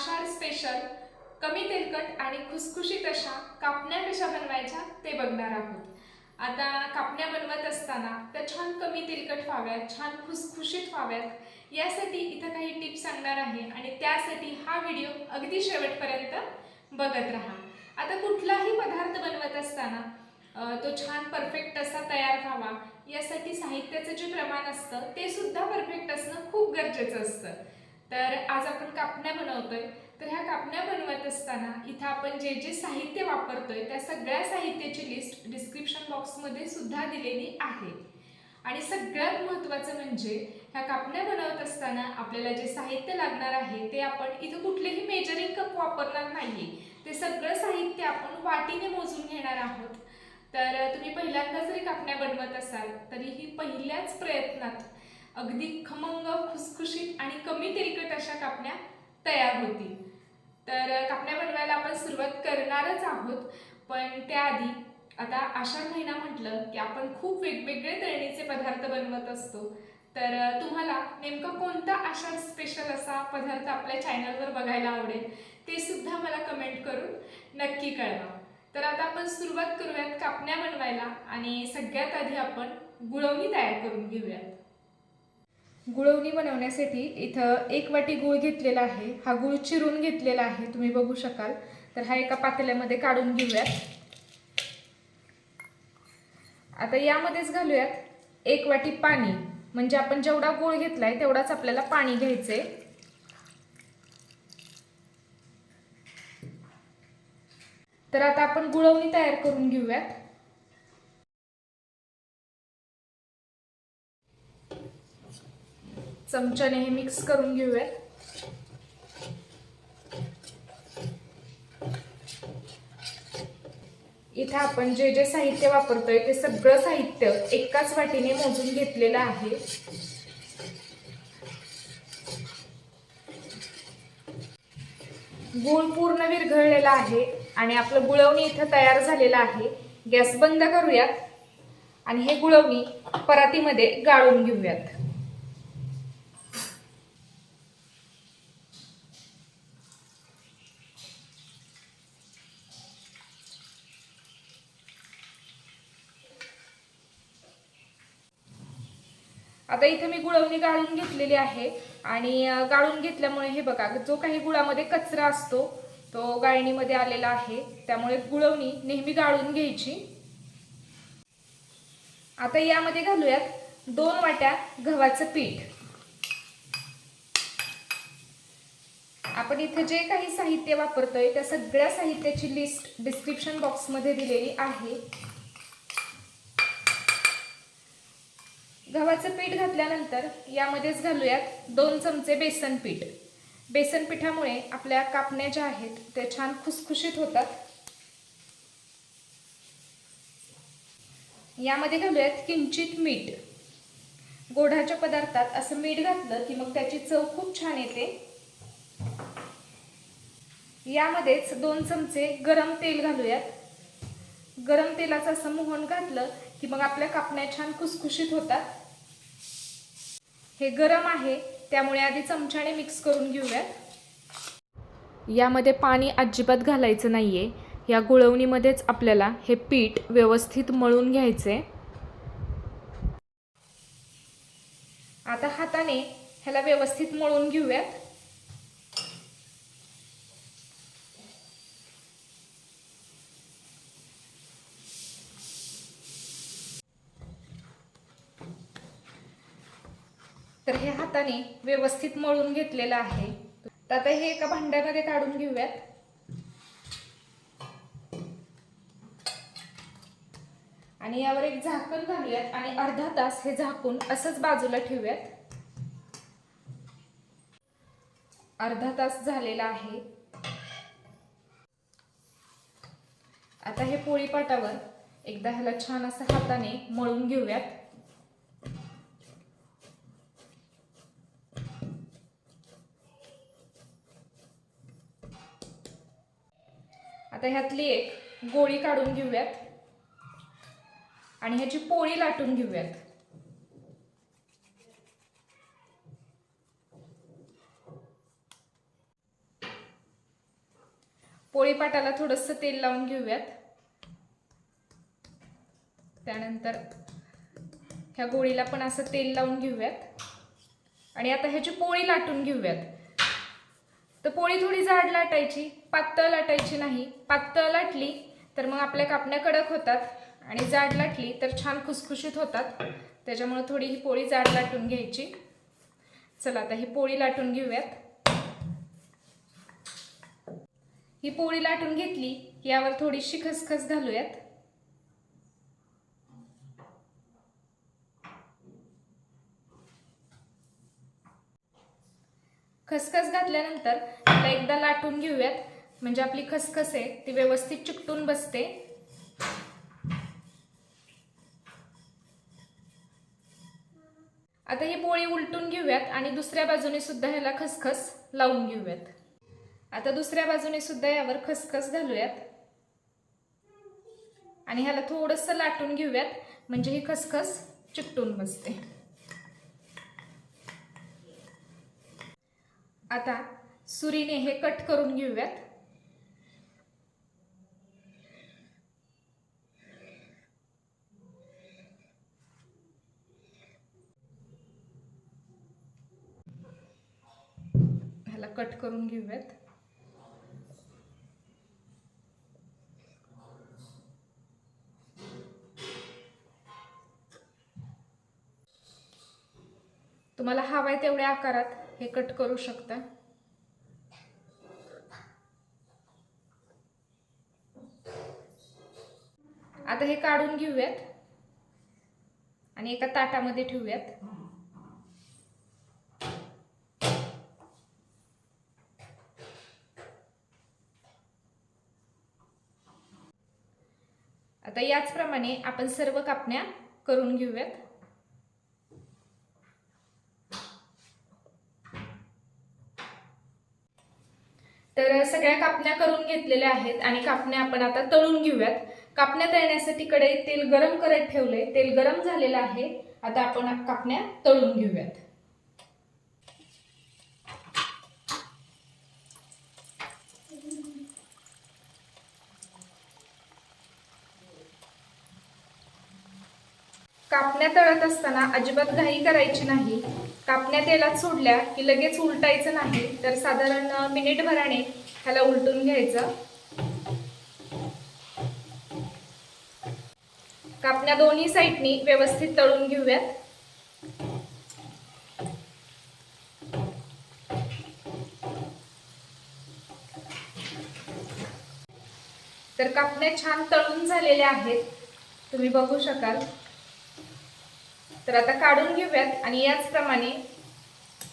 आषाढ special कमी तेलकट आणि खुसखुशीत अशा कापण्या कशा बनवायच्या ते बघणार आहोत. आता कापण्या बनवत असताना त्या छान कमी तेलकट व्हाव्यात छान खुसखुशीत व्हाव्यात यासाठी इथं काही टिप्स सांगणार आहे आणि त्यासाठी हा व्हिडिओ अगदी शेवटपर्यंत बघत राहा. आता कुठलाही पदार्थ बनवत असताना तो छान परफेक्ट असा तयार व्हावा यासाठी साहित्याचं जे प्रमाण असतं ते सुद्धा परफेक्ट असणं खूप गरजेचं असतं. तर आज आपण कापण्या बनवतोय. तर ह्या कापण्या बनवत असताना इथं आपण जे जे साहित्य वापरतोय त्या सगळ्या साहित्याची लिस्ट डिस्क्रिप्शन बॉक्समध्ये सुद्धा दिलेली आहे. आणि सगळ्यात महत्त्वाचं म्हणजे ह्या कापण्या बनवत असताना आपल्याला जे साहित्य लागणार आहे ते आपण इथं कुठलेही मेजरिंग कप वापरणार नाही ते सगळं साहित्य आपण वाटीने मोजून घेणार आहोत. तर तुम्ही पहिल्यांदा जरी कापण्या बनवत असाल तरीही पहिल्याच प्रयत्नात अगदी खमंग खुसखुशीत आणि कमी तेलकट अशा कापण्या तयार होतील. तर कापण्या बनवायला आपण सुरुवात करणारच आहोत. पण त्याआधी आता आषाढ महिना म्हटलं की आपण खूप वेगवेगळे तळणीचे पदार्थ बनवत असतो. तर तुम्हाला नेमका कोणता आषाढ स्पेशल असा पदार्थ आपल्या चॅनलवर बघायला आवडेल ते सुद्धा मला कमेंट करून नक्की कळवा. तर आता आपण सुरुवात करूयात कापण्या बनवायला आणि सगळ्यात आधी आपण गुळवणी तयार करून घेऊयात. गुळवणी बनवण्यासाठी इथं एक वाटी गूळ घेतलेला आहे. हा गूळ चिरून घेतलेला आहे. तुम्ही बघू शकाल. तर हा एका पातेल्यामध्ये काढून घेऊयात. आता यामध्येच घालूयात एक वाटी पाणी. म्हणजे आपण जेवढा गूळ घेतलाय तेवढाच आपल्याला पाणी घ्यायचंय. तर आता आपण गुळवणी तयार करून घेऊयात. चमच्याने हे मिक्स करून घेऊयात इथे आपण जे जे साहित्य वापरतोय ते सगळं साहित्य एकाच वाटीने मोजून घेतलेलं आहे. गुळ पूर्ण विरघळलेला आहे आणि आपलं गुळवणी इथं तयार झालेलं आहे. गॅस बंद करूयात आणि हे गुळवणी परातीमध्ये गाळून घेऊयात. आता इथे मी गुळवणी गाळून घेतलेली आहे आणि गाळून घेतल्यामुळे हे बघा जो काही गुळामध्ये कचरा असतो तो गाळणीमध्ये आलेला आहे. त्यामुळे गुळवणी नेहमी गाळून घ्यायची. आता यामध्ये घालूयात दोन वाट्या गव्हाचं पीठ. आपण इथे जे काही साहित्य वापरतोय त्या सगळ्या साहित्याची लिस्ट डिस्क्रिप्शन बॉक्समध्ये दिलेली आहे. गव्हाचं पीठ घातल्यानंतर यामध्येच घालूयात दोन चमचे बेसन पीठ. बेसन पिठामुळे आपल्या कापण्या ज्या आहेत त्या छान खुसखुशीत होतात. यामध्ये घालूयात किंचित मीठ. गोडाच्या पदार्थात असं मीठ घातलं की मग त्याची चव खूप छान येते. यामध्येच दोन चमचे गरम तेल घालूयात. गरम तेलाचं असं मोहन घातलं की मग आपल्या कापण्या छान कुसकुशीत होतात. हे गरम आहे त्यामुळे आधी चमच्याने मिक्स करून घेऊयात. यामध्ये पाणी अजिबात घालायचं नाहीये. या गुळवणीमध्येच आपल्याला हे पीठ व्यवस्थित मळून घ्यायचे आता हाताने ह्याला व्यवस्थित मळून घेऊयात. तर हे हाताने व्यवस्थित मळून घेतलेलं आहे. तर आता हे एका भांड्यामध्ये काढून घेऊयात. आणि यावर एक झाकण घालूयात आणि अर्धा तास हे झाकून असंच बाजूला ठेवूयात. अर्धा तास झालेला आहे. आता हे पोळीपाटावर एकदा ह्याला छान असं हाताने मळून घेऊयात. आता ह्यातली एक गोळी काढून घेऊयात. आणि ह्याची पोळी लाटून घेऊयात. पोळीपाटाला थोडंसं तेल लावून घेऊयात. त्यानंतर ह्या गोळीला पण असं तेल लावून घेऊयात. आणि आता ह्याची पोळी लाटून घेऊयात. तर पोळी थोडी जाड लाटायची. पातळ लाटायची नाही पातळ लाटली तर मग आपल्या कापण्या कडक होतात आणि जाड लाटली तर छान खुसखुशीत होतात. त्याच्यामुळे थोडी ही पोळी जाड लाटून घ्यायची. चला आता ही पोळी लाटून घेऊयात. ही पोळी लाटून घेतली यावर थोडीशी खसखस घालूयात. खसखस घातल्यानंतर त्याला एकदा लाटून घेऊयात. म्हणजे आपली खसखस आहे ती व्यवस्थित चिकटून बसते. आता ही पोळी उलटून घेऊयात आणि दुसऱ्या बाजूने सुद्धा ह्याला खसखस लावून घेऊयात. आता दुसऱ्या बाजूने सुद्धा यावर खसखस घालूयात. आणि ह्याला थोडंसं लाटून घेऊयात म्हणजे ही खसखस चिकटून बसते. आता सुरीने हे कट करून घेऊयात ह्याला कट करून घेऊयात. तुम्हाला हवाय तेवढ्या आकारात हे कट करू शकता. आता हे काढून घेऊयात. आणि एका ताटामध्ये ठेवूयात. आता याचप्रमाणे आपण सर्व कापण्या करून घेऊयात. तर सगळ्या कापण्या करून घेतलेल्या आहेत आणि कापण्या आपण आता तळून घेऊयात. कापण्या तळण्यासाठी कढईत तेल गरम करत ठेवलंय. तेल गरम झालेलं आहे. आता आपण कापण्या तळून घेऊयात. कापण्या तळत असताना अजिबात घाई करायची नाही. कापण्या तेलात सोडल्या की लगेच उलटायचं नाही तर साधारण मिनिटभराने ह्याला उलटून घ्यायचं. कापण्या दोन्ही साईडनी व्यवस्थित तळून घेऊयात. तर कापण्या छान तळून झालेल्या आहेत. तुम्ही बघू शकाल. तर आता काढून घेऊयात आणि याचप्रमाणे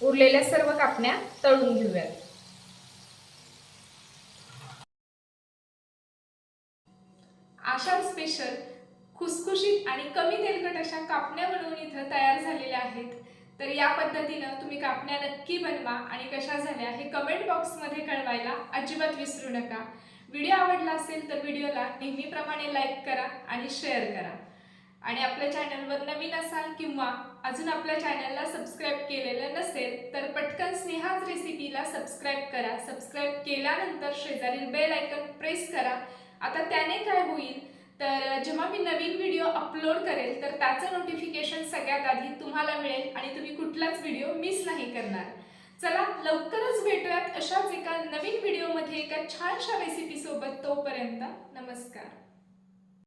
उरलेल्या सर्व कापण्या तळून घेऊयात. आषाढ स्पेशल खुसखुशीत आणि कमी तेलकट अशा कापण्या बनवून इथं तयार झालेल्या आहेत. तर या पद्धतीनं तुम्ही कापण्या नक्की बनवा आणि कशा झाल्या हे कमेंट बॉक्समध्ये कळवायला अजिबात विसरू नका. व्हिडिओ आवडला असेल तर व्हिडिओला नेहमीप्रमाणे लाईक करा आणि शेअर करा. आणि आपल्या चॅनलवर नवीन असाल किंवा अजून आपल्या चॅनलला सबस्क्राईब केलेलं नसेल तर पटकन स्नेहाच रेसिपीला सबस्क्राईब करा. सबस्क्राईब केल्यानंतर शेजारील बेल आयकन प्रेस करा. आता त्याने काय होईल? तर जेव्हा मी नवीन व्हिडिओ अपलोड करेल तर त्याचं नोटिफिकेशन सगळ्यात आधी तुम्हाला मिळेल आणि तुम्ही कुठलाच व्हिडिओ मिस नाही करणार. चला लवकरच भेटूयात अशाच एका नवीन व्हिडिओमध्ये एका छानशा रेसिपीसोबत तोपर्यंत नमस्कार.